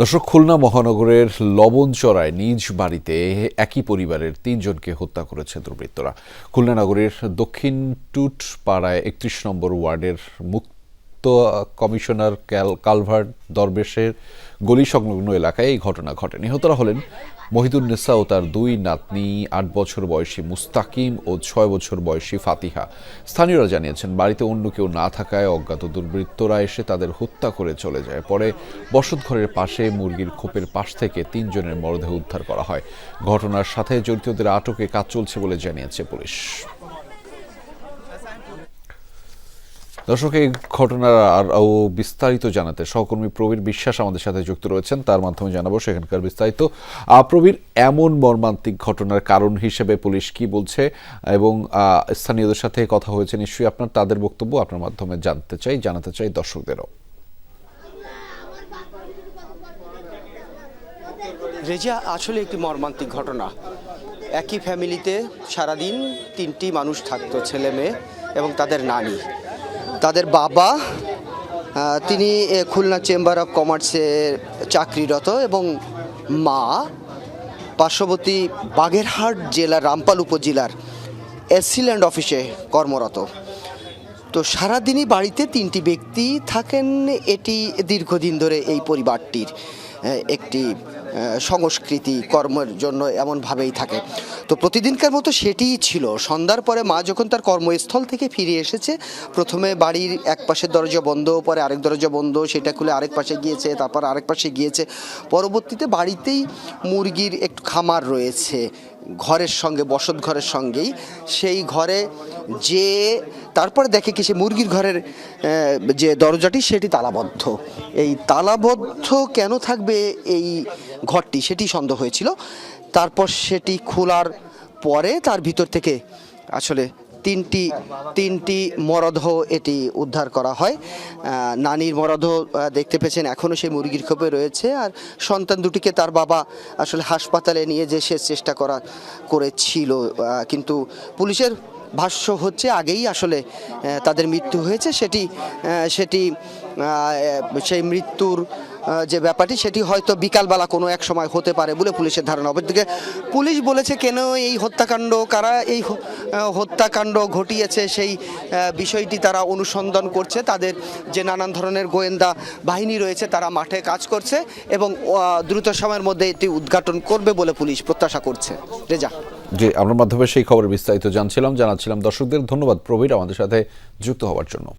দর্শক, খুলনা মহানগরের লবণচড়ায় নিজ বাড়িতে একই পরিবারের তিনজনকে হত্যা করেছে দুর্বৃত্তরা। খুলনা নগরের দক্ষিণ টুট পাড়ায় একত্রিশ নম্বর ওয়ার্ডের মুক্ত কমিশনার ক্যাল কালভার্ট দরবেশের গলি সংলগ্ন এলাকায় এই ঘটনা ঘটে। নিহতরা হলেন মহিদুন্নেসা ও তার দুই নাতনি, আট বছর বয়সী মুস্তাকিম ও ছয় বছর বয়সী ফাতিহা। স্থানীয়রা জানিয়েছেন, বাড়িতে অন্য কেউ না থাকায় অজ্ঞাত দুর্বৃত্তরা এসে তাদের হত্যা করে চলে যায়। পরে বসতঘরের পাশে মুরগির খোপের পাশ থেকে তিনজনের মরদেহ উদ্ধার করা হয়। ঘটনার সাথে জড়িতদের আটকে কাজ চলছে বলে জানিয়েছে পুলিশ। দর্শক, এই ঘটনার আরও বিস্তারিত জানাতে সহকর্মী প্রবীর বিশ্বাস আমাদের সাথে যুক্ত রয়েছেন। তার মাধ্যমে জানাব সেখানকার বিস্তারিত। প্রবীর, এমন মর্মান্তিক ঘটনার কারণ হিসেবে পুলিশ কি বলছে এবং স্থানীয়দের সাথে কথা হয়েছে নিশ্চয়ই আপনার, তাদের বক্তব্য আপনার মাধ্যমে জানতে চাই, জানাতে চাই দর্শকদেরও। রেজা, আসলে একটি মর্মান্তিক ঘটনা। একই ফ্যামিলিতে সারাদিন তিনটি মানুষ থাকতো, ছেলে, মেয়ে এবং তাদের নানি। তাদের বাবা তিনি খুলনা চেম্বার অফ কমার্সে চাকরিরত এবং মা পার্শ্ববর্তী বাগেরহাট জেলার রামপাল উপজেলার এসিল্যান্ড অফিসে কর্মরত। তো সারাদিনই বাড়িতে তিনটি ব্যক্তি থাকেন, এটি দীর্ঘদিন ধরে এই পরিবারটির একটি সংস্কৃতি, কর্মের জন্য এমনভাবেই থাকে। তো প্রতিদিনকার মতো সেটিই ছিল। সন্ধ্যার পরে মা যখন তার কর্মস্থল থেকে ফিরে এসেছে, প্রথমে বাড়ির এক পাশের দরজা বন্ধ, পরে আরেক দরজা বন্ধ, সেটা খুলে আরেক পাশে গিয়েছে, তারপর আরেক পাশে গিয়েছে। পরবর্তীতে বাড়িতেই মুরগির একটু খামার রয়েছে। ঘরের সঙ্গে, বসত ঘরের সঙ্গেই সেই ঘরে যে, তারপরে দেখে কি সে মুরগির ঘরের যে দরজাটি, সেটি তালাবদ্ধ। এই তালাবদ্ধ কেন থাকবে এই ঘরটি? সেটি সন্দেহ হয়েছিল। তারপর সেটি খোলার পরে তার ভিতর থেকে আসলে তিনটি তিনটি মরদেহ এটি উদ্ধার করা হয়। নানির মরদেহ দেখতে পেয়েছেন, এখনও সেই মুরগির খোপে রয়েছে। আর সন্তান দুটিকে তার বাবা আসলে হাসপাতালে নিয়ে যে সে চেষ্টা করা, করেছিল। কিন্তু পুলিশের ভাষ্য হচ্ছে, আগেই আসলে তাদের মৃত্যু হয়েছে। সেটি সেটি সেই মৃত্যুর যে ব্যাপারটি, সেটি হয়তো বিকালবেলা কোনো এক সময় হতে পারে বলে পুলিশের ধারণা। অপরদিকে পুলিশ বলেছে, কেন এই হত্যাকাণ্ড, কারা এই হত্যাকাণ্ড ঘটিয়েছে, সেই বিষয়টি তারা অনুসন্ধান করছে। তাদের যে নানান ধরনের গোয়েন্দা বাহিনী রয়েছে, তারা মাঠে কাজ করছে এবং দ্রুত সময়ের মধ্যে এটি উদ্ঘাটন করবে বলে পুলিশ প্রত্যাশা করছে। রেজা। যে আপনার মাধ্যমে সেই খবর বিস্তারিত জানছিলাম, জানাচ্ছিলাম। দর্শকদের ধন্যবাদ প্রবীর আমাদের সাথে যুক্ত হওয়ার জন্য।